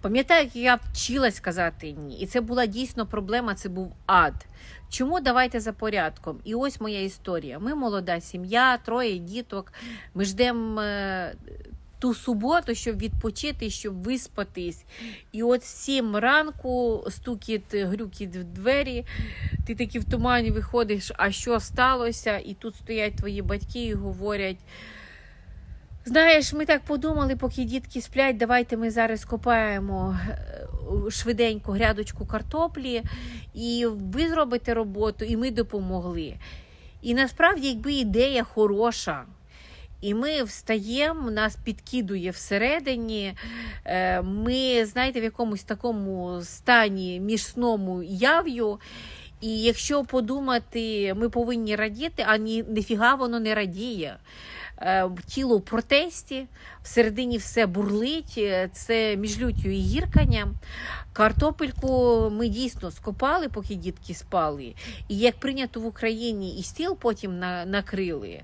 Пам'ятаю, як я вчилась казати ні. І це була дійсно проблема, це був ад. Чому давайте за порядком? І ось моя історія. Ми молода сім'я, троє діток. Ми ждемо е, ту суботу, щоб відпочити, щоб виспатись. І от сім ранку стукіт, грюкіт в двері. Ти таки в тумані виходиш, а що сталося? І тут стоять твої батьки і говорять. Знаєш, ми так подумали, поки дітки сплять, давайте ми зараз копаємо е, швиденько грядочку картоплі, і ви зробите роботу, і ми допомогли. І насправді, якби ідея хороша, і ми встаємо, нас підкидує всередині. е, Ми, знаєте, в якомусь такому стані між сном і яв'ю. І якщо подумати, ми повинні радіти, а ні, ніфіга воно не радіє. Е, Тіло в протесті, всередині все бурлить, е, це між люттю і гірканням. Картопельку ми дійсно скопали, поки дітки спали. І як прийнято в Україні, і стіл потім на, накрили.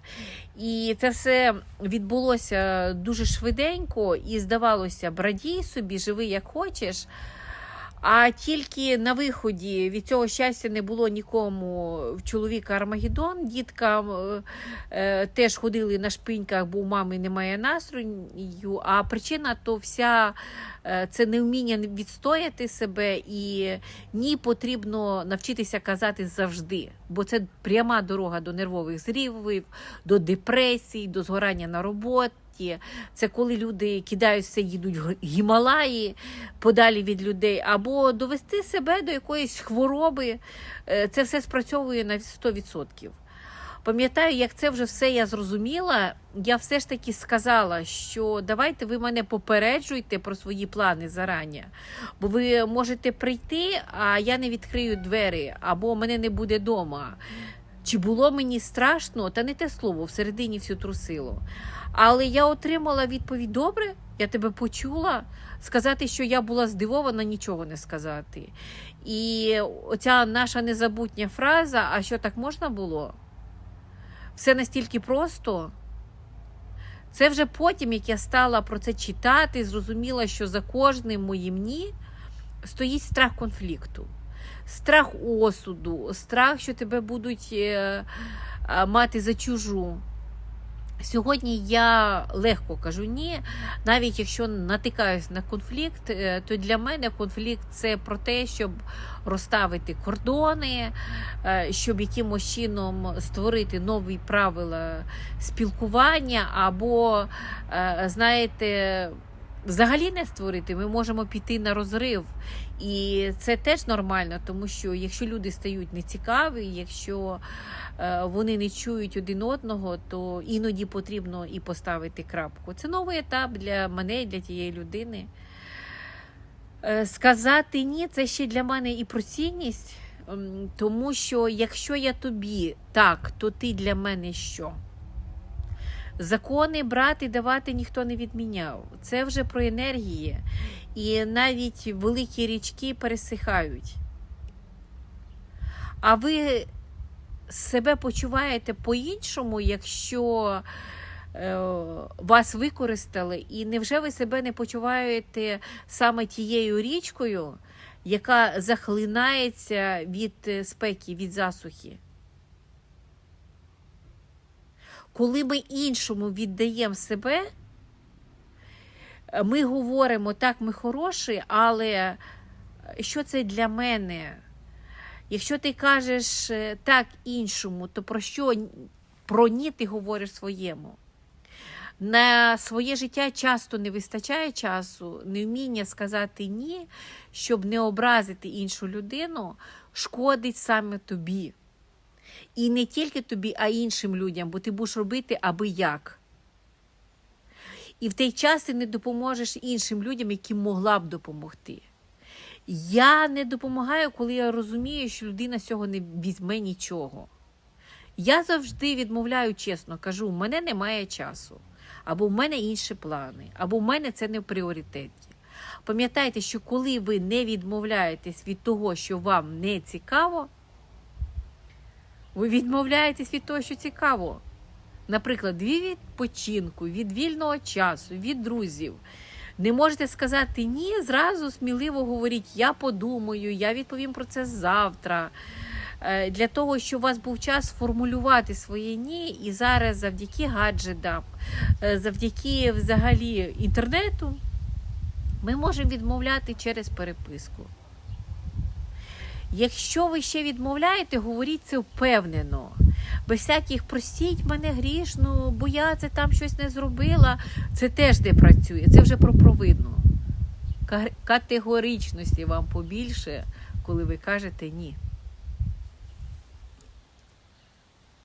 І це все відбулося дуже швиденько, і здавалося, б, радій собі, живи як хочеш. А тільки на виході від цього щастя не було нікому в чоловіка Армагеддон. Діткам е, е, теж ходили на шпиньках, бо у мами немає настрою. А причина то вся е, це невміння відстояти себе, і ні потрібно навчитися казати завжди, бо це пряма дорога до нервових зривів, до депресій, до згорання на роботі. Це коли люди кидають все, їдуть в Гімалаї подалі від людей, або довести себе до якоїсь хвороби. Е, Це все спрацьовує на 100%. Пам'ятаю, як це вже все я зрозуміла, я все ж таки сказала, що давайте ви мене попереджуйте про свої плани зарані, бо ви можете прийти, а я не відкрию двері, або мене не буде вдома. Чи було мені страшно, та не те слово, всередині всю трусило. Але я отримала відповідь: добре, я тебе почула. Сказати, що я була здивована, нічого не сказати. І оця наша незабутня фраза: а що так можна було? Все настільки просто. Це вже потім, як я стала про це читати, зрозуміла, що за кожним моїм ні стоїть страх конфлікту, страх осуду, страх, що тебе будуть е, е, мати за чужу. Сьогодні я легко кажу ні, навіть якщо натикаюсь на конфлікт, е, то для мене конфлікт це про те, щоб розставити кордони, щоб якимось чином створити нові правила спілкування, або, знаєте, взагалі не створити. Ми можемо піти на розрив. І це теж нормально, тому що якщо люди стають нецікаві, якщо е, вони не чують один одного, то іноді потрібно і поставити крапку. Це новий етап для мене і для тієї людини. Е, сказати ні, це ще для мене і про цінність, тому що якщо я тобі так, то ти для мене що? Закони брати і давати ніхто не відміняв. Це вже про енергії. І навіть великі річки пересихають. А ви себе почуваєте по-іншому, якщо е, вас використали, і невже ви себе не почуваєте саме тією річкою, яка захлинається від е, спеки, від засухи? Коли ми іншому віддаємо себе, ми говоримо, так, ми хороші, але що це для мене? Якщо ти кажеш е, так іншому, то про що про ні ти говориш своєму? На своє життя часто не вистачає часу, невміння сказати ні, щоб не образити іншу людину, шкодить саме тобі. І не тільки тобі, а іншим людям, бо ти будеш робити аби як. І в той час ти не допоможеш іншим людям, яким могла б допомогти. Я не допомагаю, коли я розумію, що людина з цього не візьме нічого. Я завжди відмовляю чесно, кажу, у мене немає часу, або в мене інші плани, або в мене це не в пріоритеті. Пам'ятайте, що коли ви не відмовляєтесь від того, що вам не цікаво, ви відмовляєтесь від того, що цікаво. Наприклад, від відпочинку, від вільного часу, від друзів, Не можете сказати ні, зразу сміливо говоріть, я подумаю, я відповім про це завтра. Е, Для того, щоб у вас був час формулювати своє ні, і зараз завдяки гаджетам, е, завдяки взагалі інтернету, ми можемо відмовляти через переписку. Якщо ви ще відмовляєте, говоріть це впевнено. Без всяких простіть мене грішну, бо я це там щось не зробила. Це теж не працює. Це вже про провину. Категоричності вам побільше, коли ви кажете ні.